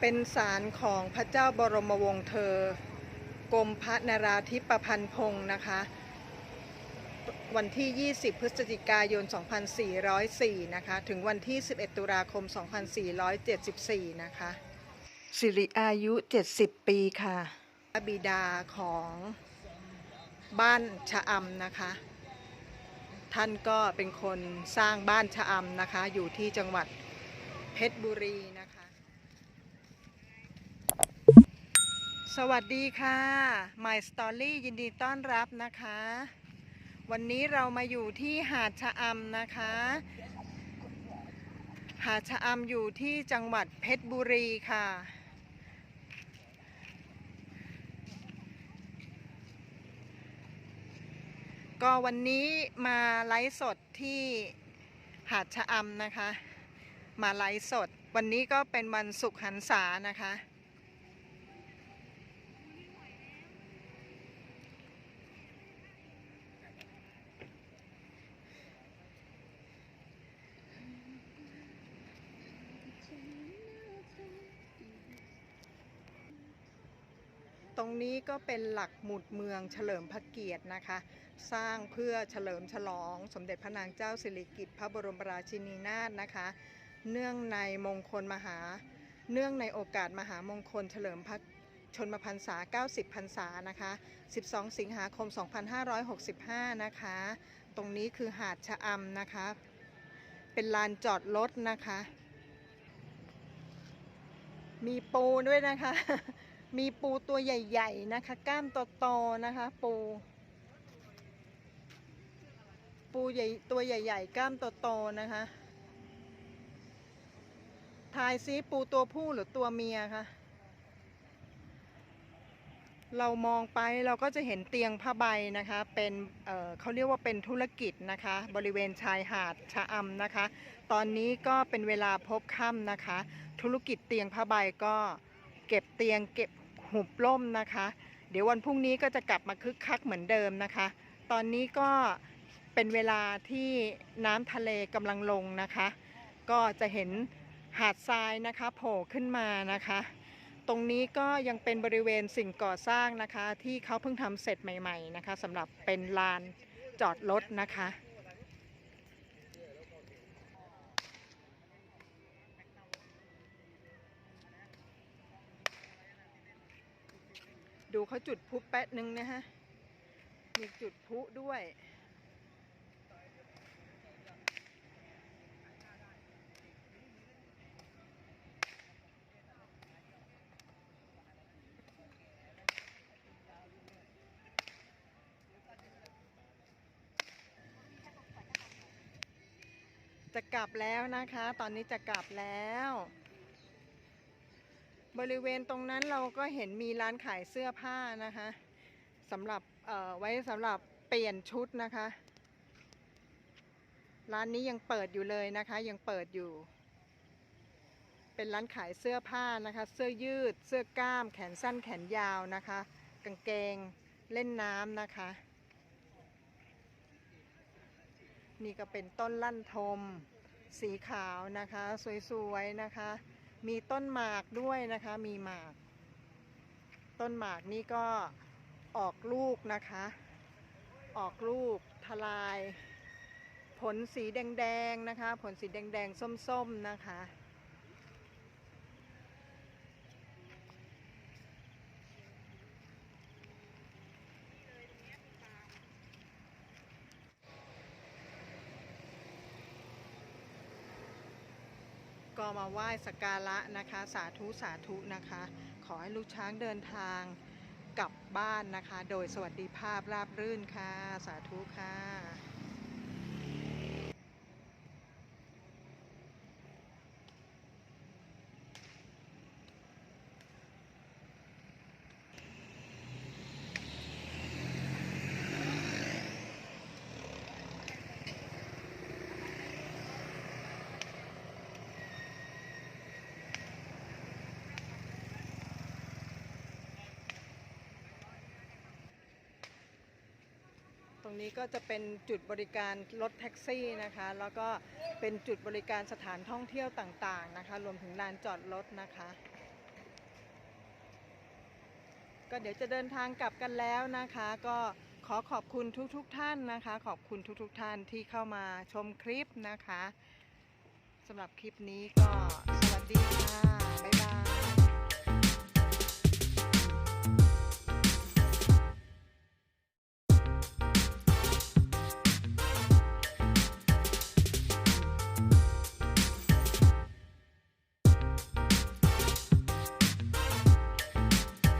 เป็นศาลของพระเจ้าบรมวงศ์เธอ กรมพระนราธิปพันธ์พงศ์นะคะ วันที่ 20 พฤศจิกายน 2404 นะคะ ถึงวันที่ 11 ตุลาคม 2474 นะคะ สิริอายุ 70 ปีค่ะบิดาของบ้านชะอำนะคะ ท่านก็เป็นคนสร้างบ้านชะอำนะคะ อยู่ที่จังหวัดเพชรบุรีนะคะ สวัสดีค่ะ My Story ยินดีต้อนรับนะคะ วันนี้เรามาอยู่ที่หาดชะอำนะคะ หาดชะอำอยู่ที่จังหวัดเพชรบุรีค่ะ ก็วันนี้มาไลฟ์สดที่หาดชะอำนะคะ มาไลฟ์สด วันนี้ก็เป็นวันสุขหันษานะคะ ตรงนี้ก็เป็นหลักหมุดเมืองเฉลิมพระเกียรตินะคะ สร้างเพื่อเฉลิมฉลอง สมเด็จพระนางเจ้าสิริกิติ์พระบรมราชินีนาถนะคะ เนื่องในมงคลมหา เนื่องในโอกาสมหามงคลเฉลิมพระชนมพรรษา 90 พรรษานะคะ 12 สิงหาคม 2565 นะคะ ตรงนี้คือหาดชะอำนะคะ เป็นลานจอดรถนะคะ มีปูด้วยนะคะ มีปูตัวใหญ่ๆนะคะ ก้ามโตๆนะคะ ปู ปูใหญ่ตัวใหญ่ ๆ ก้ามโตๆนะคะ ทายซิปูตัวผู้หรือตัวเมียคะเรามองไปเราก็จะเห็นเตียงผ้าใบนะคะ เป็นเเขาเรียกว่าเป็นธุรกิจนะคะ บริเวณชายหาดชะอำนะคะ ตอนนี้ก็เป็นเวลาพบค่ำนะคะ ธุรกิจเตียงผ้าใบก็ เก็บเตียงเก็บหุบล่มนะคะ เดี๋ยววันพรุ่งนี้ก็จะกลับมาคึกคักเหมือนเดิมนะคะ ตอนนี้ก็เป็นเวลาที่น้ำทะเลกำลังลงนะคะ ก็จะเห็นหาดทรายนะคะโผล่ขึ้นมานะคะ ตรงนี้ก็ยังเป็นบริเวณสิ่งก่อสร้างนะคะ ที่เขาเพิ่งทำเสร็จใหม่ ๆนะคะสำหรับเป็นลานจอดรถนะคะ ดูเขาจุดพุแป๊ะหนึ่งนะฮะ มีจุดพุด้วย จะกลับแล้วนะคะ ตอนนี้จะกลับแล้ว บริเวณตรงนั้นเราก็เห็นมีร้านขายเสื้อผ้านะคะสำหรับไว้สำหรับเปลี่ยนชุดนะคะ ร้านนี้ยังเปิดอยู่เลยนะคะ ยังเปิดอยู่ เป็นร้านขายเสื้อผ้านะคะ เสื้อยืด เสื้อกล้าม แขนสั้นแขนยาวนะคะ กางเกงเล่นน้ำนะคะ นี่ก็เป็นต้นลั่นทม สีขาวนะคะ สวยๆนะคะ มีต้นหมากด้วยนะคะ มีหมาก ต้นหมากนี่ก็ออกลูกนะคะ ออกลูกทลาย ผลสีแดงๆนะคะ ผลสีแดงๆส้มๆนะคะ ก็มาไหว้สักการะนะคะ สาธุสาธุนะคะ ขอให้ลูกช้างเดินทางกลับบ้านนะคะ โดยสวัสดิภาพราบรื่นค่ะ สาธุค่ะ ตรงนี้ก็จะเป็นจุดบริการรถแท็กซี่นะคะ แล้วก็เป็นจุดบริการสถานท่องเที่ยวต่างๆนะคะ รวมถึงลานจอดรถนะคะ ก็เดี๋ยวจะเดินทางกลับกันแล้วนะคะ ก็ขอขอบคุณทุกๆทท่านนะคะ ขอบคุณทุกๆทท่านที่เข้ามาชมคลิปนะคะสำหรับคลิปนี้ก็สวัสดีค่ะ บ๊ายบาย